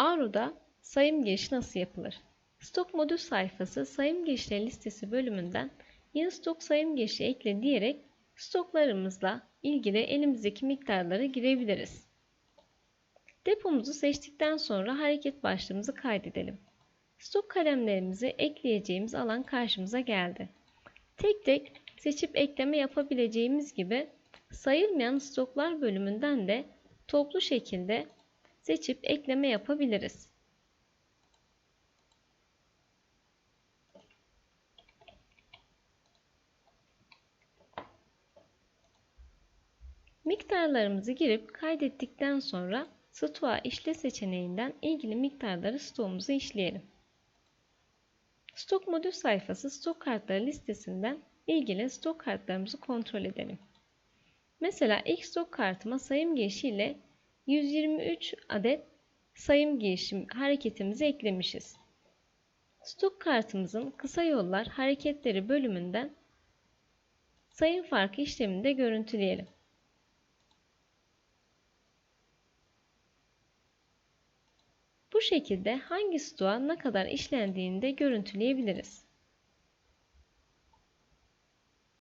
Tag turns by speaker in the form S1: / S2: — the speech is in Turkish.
S1: Avro'da sayım girişi nasıl yapılır? Stok modül sayfası sayım girişleri listesi bölümünden yeni stok sayım girişi ekle diyerek stoklarımızla ilgili elimizdeki miktarları girebiliriz. Depomuzu seçtikten sonra hareket başlığımızı kaydedelim. Stok kalemlerimizi ekleyeceğimiz alan karşımıza geldi. Tek tek seçip ekleme yapabileceğimiz gibi sayılmayan stoklar bölümünden de toplu şekilde seçip ekleme yapabiliriz. Miktarlarımızı girip kaydettikten sonra Stoğa işle seçeneğinden ilgili miktarları stoğumuza işleyelim. Stok modül sayfası stok kartları listesinden ilgili stok kartlarımızı kontrol edelim. Mesela ilk stok kartıma sayım girişiyle 123 adet sayım girişim hareketimizi eklemişiz. Stok kartımızın kısa yollar hareketleri bölümünden sayım farkı işlemini de görüntüleyelim. Bu şekilde hangi stoğa ne kadar işlendiğini de görüntüleyebiliriz.